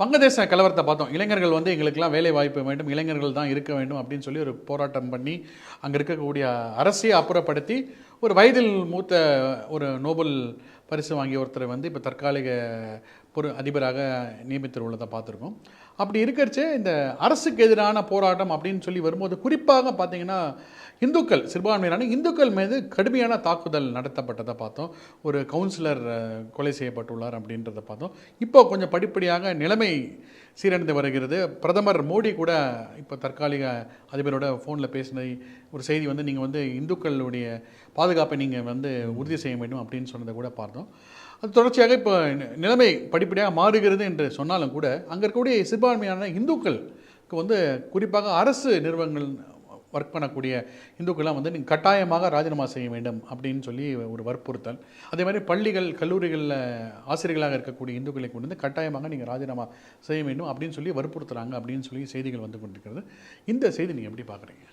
வங்கதேச கலவரத்தை பார்த்தோம். இளைஞர்கள் வந்து எங்களுக்கெல்லாம் வேலை வாய்ப்பு வேண்டும் இளைஞர்கள் தான் இருக்க வேண்டும் அப்படின்னு சொல்லி ஒரு போராட்டம் பண்ணி அங்கே இருக்கக்கூடிய அரசையை அப்புறப்படுத்தி ஒரு வயதில் மூத்த ஒரு நோபல் பரிசு வாங்கிய ஒருத்தரை வந்து இப்போ தற்காலிக பொரு அதிபராக நியமித்துள்ளதை பார்த்துருக்கோம். அப்படி இருக்கிறச்சே இந்த அரசுக்கு எதிரான போராட்டம் அப்படின்னு சொல்லி வரும்போது குறிப்பாக பார்த்தீங்கன்னா இந்துக்கள் சிறுபான்மையினான இந்துக்கள் மீது கடுமையான தாக்குதல் நடத்தப்பட்டதை பார்த்தோம். ஒரு கவுன்சிலர் கொலை செய்யப்பட்டுள்ளார் அப்படின்றத பார்த்தோம். இப்போ கொஞ்சம் படிப்படியாக நிலைமை சீரடைந்து வருகிறது. பிரதமர் மோடி கூட இப்போ தற்காலிக அதிபரோட ஃபோனில் பேசின ஒரு செய்தி வந்து நீங்கள் வந்து இந்துக்களுடைய பாதுகாப்பை நீங்கள் வந்து உறுதி செய்ய வேண்டும் அப்படின்னு சொன்னதை கூட பார்த்தோம். அது தொடர்ச்சியாக இப்போ நிலைமை படிப்படியாக மாறுகிறது என்று சொன்னாலும் கூட அங்கே இருக்கக்கூடிய சிறுபான்மையான இந்துக்களுக்கு வந்து குறிப்பாக அரசு நிறுவனங்கள் ஒர்க் பண்ணக்கூடிய இந்துக்கள்லாம் வந்து நீங்கள் கட்டாயமாக ராஜினாமா செய்ய வேண்டும் அப்படின்னு சொல்லி ஒரு வற்புறுத்தல். அதே மாதிரி பள்ளிகள் கல்லூரிகளில் ஆசிரியர்களாக இருக்கக்கூடிய இந்துக்களை கொண்டு வந்து கட்டாயமாக நீங்கள் ராஜினாமா செய்ய வேண்டும் அப்படின்னு சொல்லி வற்புறுத்துறாங்க அப்படின்னு சொல்லி செய்திகள் வந்து கொண்டிருக்கிறது. இந்த செய்தி நீங்கள் எப்படி பார்க்குறீங்க?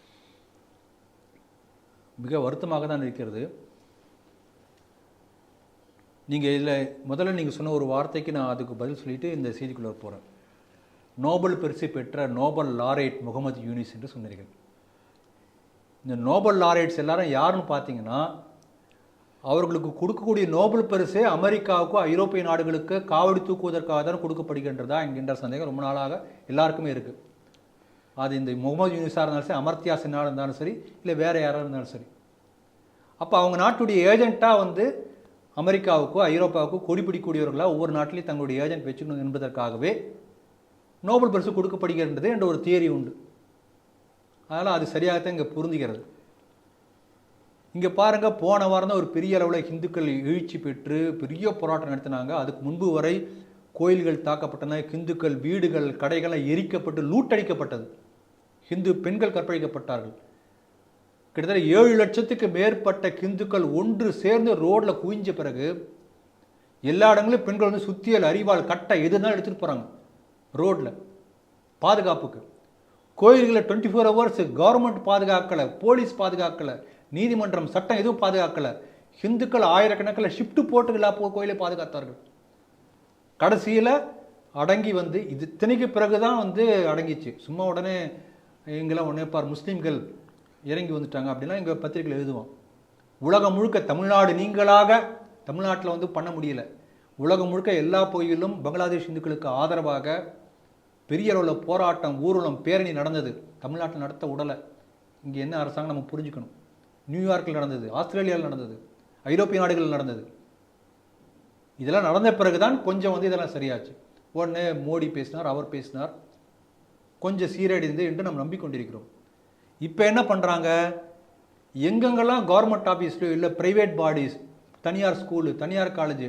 மிக வருத்தமாக தான் இருக்கிறது. நீங்கள் இதில் முதல்ல நீங்கள் சொன்ன ஒரு வார்த்தைக்கு நான் அதுக்கு பதில் சொல்லிவிட்டு இந்த செய்திக்குள்ளே போகிறேன் நோபல் பரிசு பெற்ற நோபல் லாரேட் முகமது யூனிஸ் என்று சொன்னீர்கள். இந்த நோபல் லாரேட்ஸ் எல்லாரும் யாருன்னு பார்த்தீங்கன்னா அவர்களுக்கு கொடுக்கக்கூடிய நோபல் பரிசே அமெரிக்காவுக்கும் ஐரோப்பிய நாடுகளுக்கு காவடி தூக்குவதற்காக தான் கொடுக்கப்படுகின்றதா என்கின்ற சந்தேகம் ரொம்ப நாளாக எல்லாருக்குமே இருக்குது அது இந்த முகமது யூனிஸாக இருந்தாலும் சரி அமர்த்தியா சின்னாக இருந்தாலும் சரி இல்லை வேறு யாராக இருந்தாலும் சரி. அப்போ அவங்க நாட்டுடைய ஏஜென்ட்டாக வந்து அமெரிக்காவுக்கோ ஐரோப்பாவுக்கோ கொடி பிடிக்கூடியவர்களாக ஒவ்வொரு நாட்டிலையும் தங்களுடைய ஏஜென்ட் வச்சுக்கணும் என்பதற்காகவே நோபல் பரிசு கொடுக்கப்படுகின்றது என்ற ஒரு தியரி உண்டு. அதனால் அது சரியாகத்தான் இங்கே புரிஞ்சுகிறது இங்கே பாருங்கள் போன வாரம் தான் ஒரு பெரிய அளவில் இந்துக்கள் எழுச்சி பெற்று பெரிய போராட்டம் நடத்தினாங்க. அதுக்கு முன்பு வரை கோயில்கள் தாக்கப்பட்டன இந்துக்கள் வீடுகள் கடைகள் எரிக்கப்பட்டு லூட்டடிக்கப்பட்டது. ஹிந்து பெண்கள் கற்பழிக்கப்பட்டார்கள். கிட்டத்தட்ட ஏழு லட்சத்துக்கு மேற்பட்ட கிந்துக்கள் ஒன்று சேர்ந்து ரோட்டில் குவிஞ்ச பிறகு எல்லா இடங்களும் பெண்கள் வந்து சுத்தியல் அறிவால் கட்டை எது எடுத்துகிட்டு போகிறாங்க ரோட்டில் பாதுகாப்புக்கு. கோயில்களை டுவெண்ட்டி ஃபோர் ஹவர்ஸ் கவர்மெண்ட் பாதுகாக்கலை போலீஸ் பாதுகாக்கலை நீதிமன்றம் சட்டம் எதுவும் பாதுகாக்கலை. ஹிந்துக்கள் ஆயிரக்கணக்கில் ஷிஃப்ட் போட்டு எல்லா கோயிலை பாதுகாத்தார்கள். கடைசியில் அடங்கி வந்து இது இத்தனைக்கு பிறகு தான் வந்து அடங்கிச்சு. சும்மா உடனே எங்கெல்லாம் உடனே பார் முஸ்லீம்கள் இறங்கி வந்துட்டாங்க அப்படிலாம் எங்கள் பத்திரிகையில் எழுதுவோம். உலகம் முழுக்க தமிழ்நாடு நீங்களாக தமிழ்நாட்டில் வந்து பண்ண முடியல. உலகம் முழுக்க எல்லா கோயிலும் பங்களாதேஷ் இந்துக்களுக்கு ஆதரவாக பெரிய அளவில் போராட்டம் ஊர்வலம் பேரணி நடந்தது. தமிழ்நாட்டில் நடத்த உடலை. இங்கே என்ன அரசாங்கம் நம்ம புரிஞ்சுக்கணும். நியூயார்க்கில் நடந்தது ஆஸ்திரேலியாவில் நடந்தது ஐரோப்பிய நாடுகளில் நடந்தது. இதெல்லாம் நடந்த பிறகு தான் கொஞ்சம் வந்து இதெல்லாம் சரியாச்சு. உடனே மோடி பேசினார் அவர் பேசினார். கொஞ்சம் சீரடைந்து என்று நாம் நம்பிக்கொண்டிருக்கிறோம். இப்போ என்ன பண்ணுறாங்க எங்கெங்கெல்லாம் கவர்மெண்ட் ஆஃபீஸ்லையோ இல்லை ப்ரைவேட் பாடிஸ் தனியார் ஸ்கூலு தனியார் காலேஜு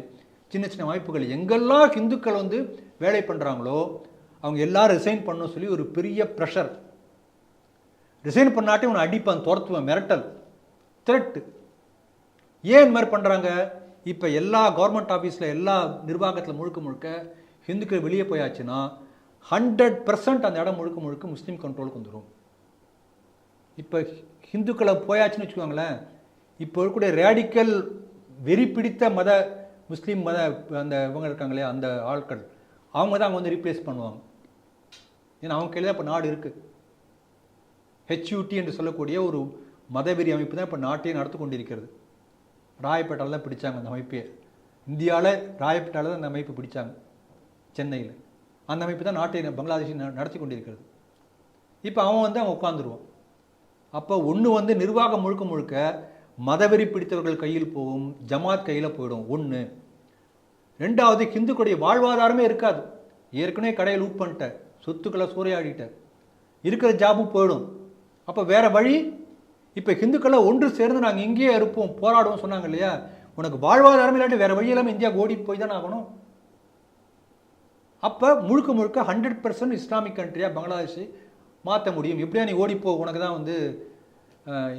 சின்ன சின்ன வாய்ப்புகள் எங்கெல்லாம் ஹிந்துக்கள் வந்து வேலை பண்ணுறாங்களோ அவங்க எல்லோரும் ரிசைன் பண்ணணும் சொல்லி ஒரு பெரிய ப்ரெஷர் ரிசைன் பண்ணாட்டி உன்னை அடிப்பான் துரத்துவேன் மிரட்டல் த்ரெட்டு ஏன் இந்த மாதிரி பண்ணுறாங்க இப்போ எல்லா கவர்மெண்ட் ஆஃபீஸில் எல்லா நிர்வாகத்தில் முழுக்க முழுக்க ஹிந்துக்கள் வெளியே போயாச்சுன்னா ஹண்ட்ரட் பர்சன்ட் அந்த இடம் முழுக்க முழுக்க முஸ்லீம் கண்ட்ரோலுக்கு வந்துடும் இப்போ ஹிந்துக்களை போயாச்சுன்னு வச்சுக்கோங்களேன் இப்போ இருக்கக்கூடிய ரேடிக்கல் வெறி பிடித்த மத முஸ்லீம் மத அந்த இவங்க இருக்காங்களே அந்த ஆட்கள் அவங்க தான் அவங்க வந்து ரீப்ளேஸ் பண்ணுவாங்க. ஏன்னா அவங்க கையில் தான் இப்போ நாடு இருக்குது ஹெச்யூடி என்று சொல்லக்கூடிய ஒரு மதவெறி அமைப்பு தான் இப்போ நாட்டையே நடத்து கொண்டிருக்கிறது. ராயப்பேட்டால் தான் பிடிச்சாங்க அந்த அமைப்பையே. இந்தியாவில் ராயப்பேட்டால் தான் அந்த அமைப்பு பிடிச்சாங்க சென்னையில். அந்த அமைப்பு தான் நாட்டை பங்களாதேஷ் நடத்தி கொண்டிருக்கிறது. இப்போ அவன் வந்து அவன் உட்காந்துருவான் அப்போ ஒன்று வந்து நிர்வாகம் முழுக்க முழுக்க மதவெறி பிடித்தவர்கள் கையில் போகும் ஜமாத் கையில் போயிடும். ஒன்று ரெண்டாவது ஹிந்துக்களுடைய வாழ்வாதாரமே இருக்காது. ஏற்கனவே கடையை லூட் பண்ணிட்ட சொத்துக்களை சூறையாடிட்ட இருக்கிற ஜாபும் போயிடும். அப்போ வேறு வழி? இப்போ ஹிந்துக்களை ஒன்று சேர்ந்து நாங்கள் இங்கேயே இருப்போம் போராடுவோம் சொன்னாங்க இல்லையா? உனக்கு வாழ்வாதாரம் இல்லாட்டி வேறு வழி இல்லாமல் இந்தியா ஓடி போய் தான் ஆகணும்? அப்போ முழுக்க முழுக்க ஹண்ட்ரட் பர்சன்ட் இஸ்லாமிக் கண்ட்ரியாக பங்களாதேஷ் மாற்ற முடியும். எப்படியா நீ ஓடிப்போ உனக்கு தான் வந்து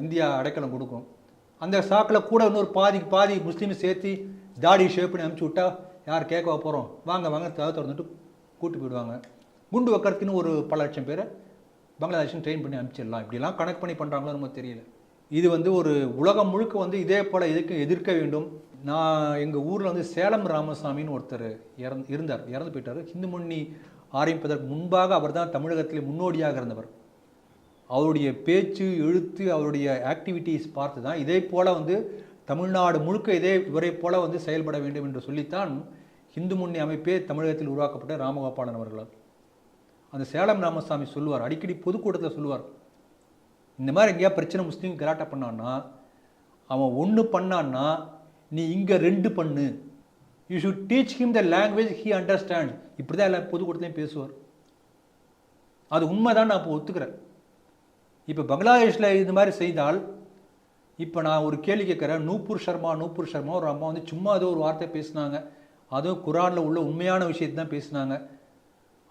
இந்தியா அடைக்கலம் கொடுக்கும். அந்த சாக்கில் கூட இன்னொரு பாதிக்கு பாதி முஸ்லீம் சேர்த்து தாடி ஷேப் பண்ணி அனுப்பிச்சி விட்டா யார் கேட்க போகிறோம் வாங்க வாங்க தவிர திறந்துட்டு கூட்டு போயிடுவாங்க. குண்டு வைக்கிறதுக்குன்னு ஒரு பல லட்சம் பேரை பங்களாதேஷன் ட்ரெயின் பண்ணி அனுப்பிச்சிடலாம். இப்படிலாம் கணக்கு பண்ணி பண்ணுறாங்களோ நமக்கு தெரியல. இது வந்து ஒரு உலகம் முழுக்க வந்து இதே போல் எதுக்கு எதிர்க்க வேண்டும். நான் எங்கள் ஊரில் வந்து சேலம் ராமசாமின்னு ஒருத்தர் இறந்து இருந்தார். இறந்து போயிட்டார். ஹிந்து முன்னி ஆரம்பிப்பதற்கு முன்பாக அவர்தான் தமிழகத்தில் முன்னோடியாக இருந்தவர். அவருடைய பேச்சு எழுத்து அவருடைய ஆக்டிவிட்டீஸ் பார்த்து தான் இதே போல் வந்து தமிழ்நாடு முழுக்க இதே இவரை போல வந்து செயல்பட வேண்டும் என்று சொல்லித்தான் இந்து முன்னணி அமைப்பே தமிழகத்தில் உருவாக்கப்பட்ட ராமகோபாலன் அவர்களால் அந்த சேலம் ராமசாமி சொல்லுவார் அடிக்கடி பொதுக்கூட்டத்தில் சொல்லுவார் இந்த மாதிரி எங்கேயா பிரச்சனை முஸ்லீம் கலாட்டா பண்ணான்னா அவன் ஒன்று பண்ணான்னா நீ இங்கே ரெண்டு பண்ணு. You should teach him the language he understand இப்படி தான் எல்லா பொதுக்கூட்டத்திலையும் பேசுவார். அது உண்மைதான் நான் இப்போ ஒத்துக்கிறேன். இப்போ பங்களாதேஷில் இது மாதிரி செய்தால் இப்போ நான் ஒரு கேள்வி கேட்குறேன். நூப்பூர் சர்மா நூப்பூர் சர்மா ஒரு அம்மா வந்து சும்மா ஏதோ ஒரு வார்த்தை பேசினாங்க. அதுவும் குரானில் உள்ள உண்மையான விஷயத்தை தான் பேசினாங்க.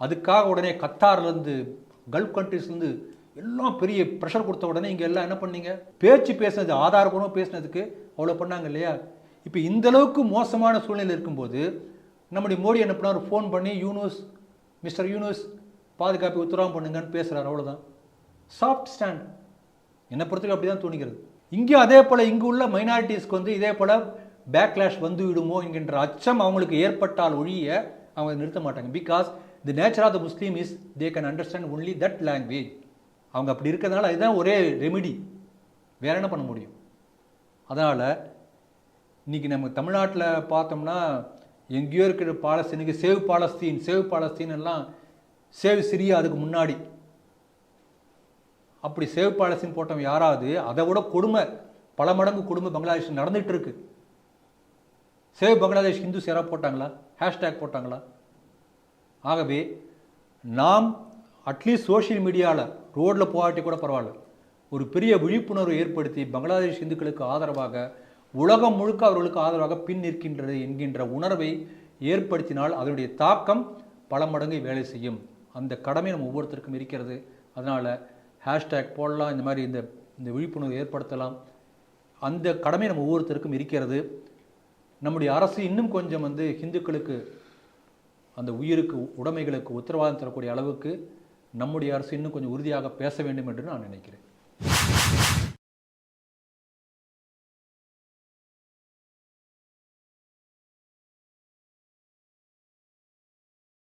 அதுக்காக உடனே கத்தார்லேருந்து கல்ஃப் கண்ட்ரீஸ்லேருந்து எல்லாம் பெரிய ப்ரெஷர் கொடுத்த உடனே இங்கே எல்லாம் என்ன பண்ணீங்க? பேச்சு பேசுனது ஆதாரபூர்வம் பேசுனதுக்கு அவ்வளோ பண்ணாங்க இல்லையா? இப்போ இந்த அளவுக்கு மோசமான சூழ்நிலை இருக்கும்போது நம்முடைய மோடி என்ன பண்ணார்? ஃபோன் பண்ணி யூனூஸ் மிஸ்டர் யூனூஸ் பாதுகாப்பு உத்தரவாதம் பண்ணுங்கன்னு பேசுகிறார் அவ்வளோதான் சாஃப்ட் ஸ்டாண்ட் என்னை பொறுத்தவரைக்கும் அப்படி தான் தோணுகிறது இங்கே அதே போல் இங்கே உள்ள மைனாரிட்டிஸ்க்கு வந்து இதே போல் பேக்லாஷ் வந்து விடுமோ என்கின்ற அச்சம் அவங்களுக்கு ஏற்பட்டால் ஒழிய அவங்க நிறுத்த மாட்டாங்க. Because the nature of the Muslim is they can understand only that language அவங்க அப்படி இருக்கிறதுனால அதுதான் ஒரே ரெமிடி வேற என்ன பண்ண முடியும்? அதனால் இன்னைக்கு நம்ம தமிழ்நாட்டில் பார்த்தோம்னா எங்கேயோ இருக்கிற பாலஸ்தீனுக்கு சேவ் பாலஸ்தீன் சேவ் பாலஸ்தீன் எல்லாம் சேவ் சிரியா அதுக்கு முன்னாடி. அப்படி சேவ் பாலஸ்தீன் போட்டவன் யாராவது அதை விட கொடுமை பல மடங்கு கொடுமை பங்களாதேஷ் நடந்துட்டு இருக்கு சேவ் பங்களாதேஷ் ஹிந்துஸ் யாராவது போட்டாங்களா? ஹேஷ்டேக் போட்டாங்களா? ஆகவே நாம் அட்லீஸ்ட் சோஷியல் மீடியாவில் ரோட்டில் போகாட்டி கூட பரவாயில்ல. ஒரு பெரிய விழிப்புணர்வு ஏற்படுத்தி பங்களாதேஷ் இந்துக்களுக்கு ஆதரவாக உலகம் முழுக்க அவர்களுக்கு ஆதரவாக பின் நிற்கின்றது என்கின்ற உணர்வை ஏற்படுத்தினால் அதனுடைய தாக்கம் பல மடங்கு வேலை செய்யும். அந்த கடமை நம்ம ஒவ்வொருத்தருக்கும் இருக்கிறது. அதனால் ஹேஷ்டேக் போடலாம் இந்த மாதிரி இந்த இந்த விழிப்புணர்வு ஏற்படுத்தலாம். அந்த கடமை நம்ம ஒவ்வொருத்தருக்கும் இருக்கிறது. நம்முடைய அரசு இன்னும் கொஞ்சம் வந்து ஹிந்துக்களுக்கு அந்த உயிருக்கு உடைமைகளுக்கு உத்தரவாதம் தரக்கூடிய அளவுக்கு நம்முடைய அரசு இன்னும் கொஞ்சம் உறுதியாக பேச வேண்டும் என்று நான் நினைக்கிறேன்.